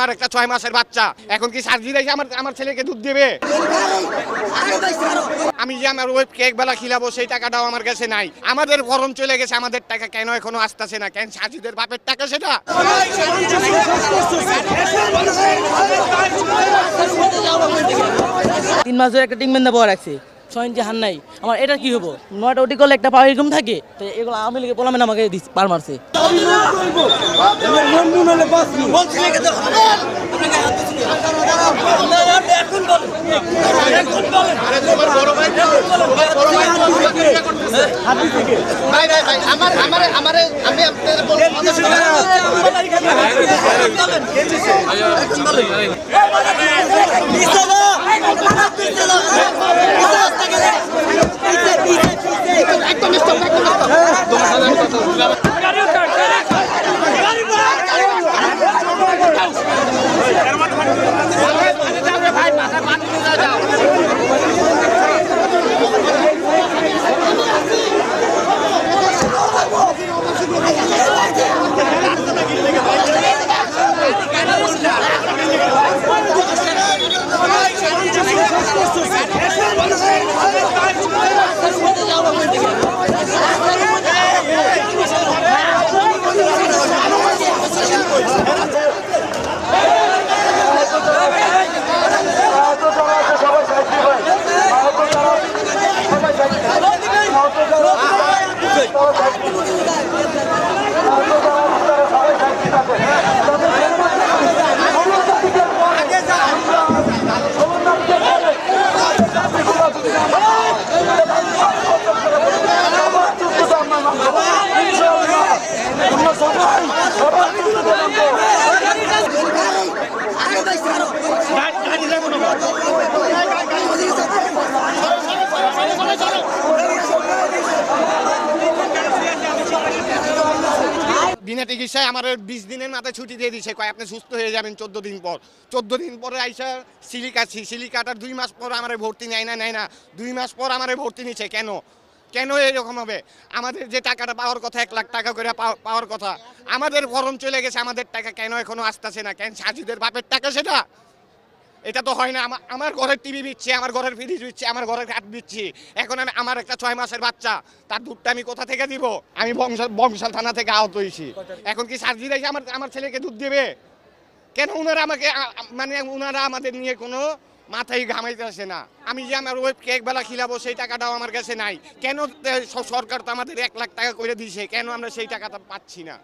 আমার একটা ছয় মাসের বাচ্চা। এখন কি সার্জি রেখে আমার আমার ছেলেকে দুধ দেবে? আমি যে আমার ওই কেক বেলা খিলাবো, সেই টাকাটাও আমার কাছে নাই। আমাদের ফরম চলে গেছে, আমাদের টাকা কেন এখনও আসতেছে না? কেন সাজিদের বাপের টাকা সেটা? তিন মাস ধরে একটা টিংমেন দেওয়া রাখছে। ছয় ইঞ্চি হান নাই। আমার এটা কি হব? নয়টা ওটি করলে একটা পাওয়ার এরকম থাকে, তো এগুলো আমি লিখে বললাম আমাকে পার মারছে। আমার Hadi. সবাই সবাই বিনা চিকিৎসায় আমার বিশ দিনের মাথায় ছুটি দিয়ে দিছে। কয়, আপনি সুস্থ হয়ে যাবেন চোদ্দ দিন পর। চোদ্দ দিন পরে আইসা সিলিকা সিলিকাটার সিলি দুই মাস পর আমার ভর্তি নেয় না নেয় না। দুই মাস পর আমার ভর্তি নিছে। কেন? কেন এরকম হবে? আমাদের যে টাকাটা পাওয়ার কথা, এক লাখ টাকা করে পাও- পাওয়ার কথা, আমাদের ফরম চলে গেছে। আমাদের টাকা কেন এখনও আসতেছে না? কেন সাজিদের বাপের টাকা সেটা? এটা তো হয় না আমার ঘরের টিভি বিচ্ছে আমার ঘরের ফ্রিজ বিচ্ছে আমার ঘরের কাঠ বিচ্ছি এখন আমি আমার একটা ছয় মাসের বাচ্চা, তার দুধটা আমি কোথা থেকে দিব? আমি বংশাল বংশাল থানা থেকে আহত হয়েছি এখন কি সার্জি রেখে আমার আমার ছেলেকে দুধ দেবে? কেন ওনারা আমাকে মানে ওনারা আমাদের নিয়ে কোনো মাথায় ঘামাইতে আসে না। আমি যে আমার ওই কেক বেলা খিলাবো, সেই টাকাটাও আমার কাছে নাই। কেন সরকার তো আমাদের এক লাখ টাকা করে দিয়েছে কেন আমরা সেই টাকাটা পাচ্ছি না?